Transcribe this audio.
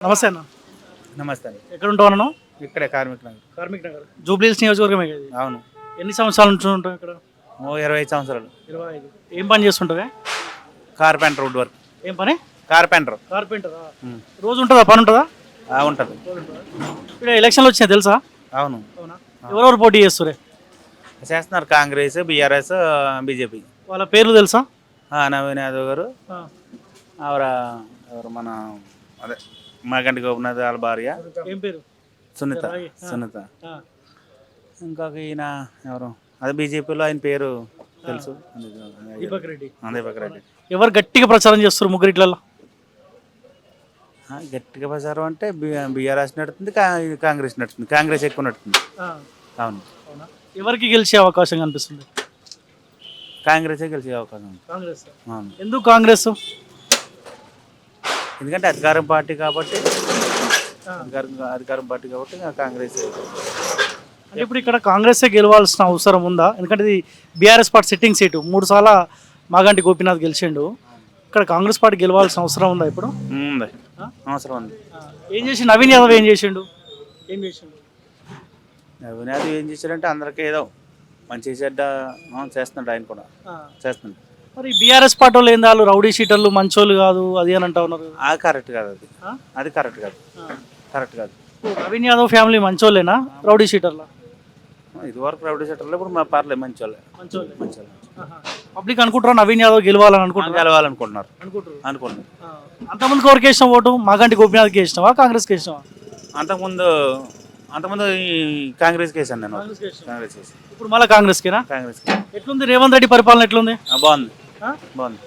నమస్తే అన్న. నమస్తే అండి. ఎక్కడ ఉంటావు అన్న ఇక్కడే కార్మిక నగర్. కార్మిక్ నగర్. జూబ్లీహిల్స్ నియోజకవర్గమే కదా ఇది. అవును. ఎన్ని సంవత్సరాల నుంచి ఉంటావు ఇక్కడ? ఓ ఇరవై ఐదు సంవత్సరాలు. ఇరవై ఐదు. ఏం పని చేస్తుంటావే? Carpenter would work. ఏం పని? కార్పెంటర్. కార్పెంటరా? రోజు ఉంటుందా? పని ఉంటుందా? ఉంటుంది. ఇక్కడ ఎలక్షన్లు వచ్చినాయి తెలుసా? అవును. అవునా? ఎవరెవరు పోటీ చేస్తురే చేస్తున్నారు కాంగ్రెస్ బీఆర్ఎస్ బీజేపీ. వాళ్ళ పేర్లు తెలుసా? నవీన్ యాదవ్ గారు ఆవిడ ఎవరు మన అదే మాగంటి గోపినాథ్ వాళ్ళ భార్య. ఏం పేరు? సునీత. సునీత. ఆ, ఇంకొక ఈయన ఎవరు? అదే బీజేపీలో ఆయన పేరు తెలుసు. దీపక్ రెడ్డి. దీపక్ రెడ్డి. ఎవరు గట్టిగా ప్రచారం చేస్తారు ముగ్గురిట్లలో గట్టిగా ప్రచారం అంటే బీఆర్ఎస్ నడుతుంది కాంగ్రెస్ నడుతుంది కాంగ్రెస్ ఎక్కువ నడుతుంది. అవును. ఎవరికి గెలిచే అవకాశం కనిపిస్తుంది? కాంగ్రెసే గెలిచే అవకాశం కాంగ్రెస్. ఎందుకు కాంగ్రెస్? ఎందుకంటే అధికారం పార్టీ కాబట్టి అధికారం అధికారం పార్టీ కాబట్టి కాంగ్రెస్ అంటే ఇప్పుడు ఇక్కడ కాంగ్రెసే గెలవాల్సిన అవసరం ఉందా? ఎందుకంటే ఇది బీఆర్ఎస్ పార్టీ సిట్టింగ్ సీటు మూడు సార్లు మాగంటి గోపీనాథ్ గెలిచిండు. ఇక్కడ కాంగ్రెస్ పార్టీ గెలవాల్సిన అవసరం ఉందా ఇప్పుడు? అవసరం ఉంది. ఏం చేసి నవీన్ యాదవ్ ఏం చేసిండు? ఏం చేసిండు? అవినాది ఏం చేశాడంటే అందరికీ ఏదో మంచి చెడ్డ చేస్తున్నాడు ఆయన కూడా. చేస్తున్నాడు. మరి బీఆర్ఎస్ పార్టీ వాళ్ళు ఏంది వాళ్ళు రౌడీ షీటర్లు మంచోళ్ళు కాదు అది అని అంటా ఉన్నారు. అది కరెక్ట్ కాదు అది? అది కరెక్ట్ కాదు. కరెక్ట్ కాదు. నవీన్ యాదవ్ ఫ్యామిలీ మంచోళ్ళేనా రౌడీ షీటర్లా? ఇది వరకు రౌడీ సెటర్లో ఇప్పుడు మా పర్లేదు మంచోళ్ళే. మంచి వాళ్ళు పబ్లిక్ అనుకుంటారా నవీన్ యాదవ్ గెలవాలని అనుకుంటారా గెలవాలనుకుంటున్నారు. అనుకుంటున్నారు. అంతమందికి ఎవరికి వేసినావు ఓటు? మాగంటి గోపీనాథ్కి వేసినావా? కాంగ్రెస్కి వేసినావా? అంతకుముందు అంతకుముందు ఈ కాంగ్రెస్కి వేసాను నేను. కాంగ్రెస్ ఇప్పుడు మళ్ళీ కాంగ్రెస్కేనా? కాంగ్రెస్కి. ఎట్లుంది? రేవంత్ రెడ్డి పరిపాలన ఎట్లుంది? బాగుంది? బాగుంది.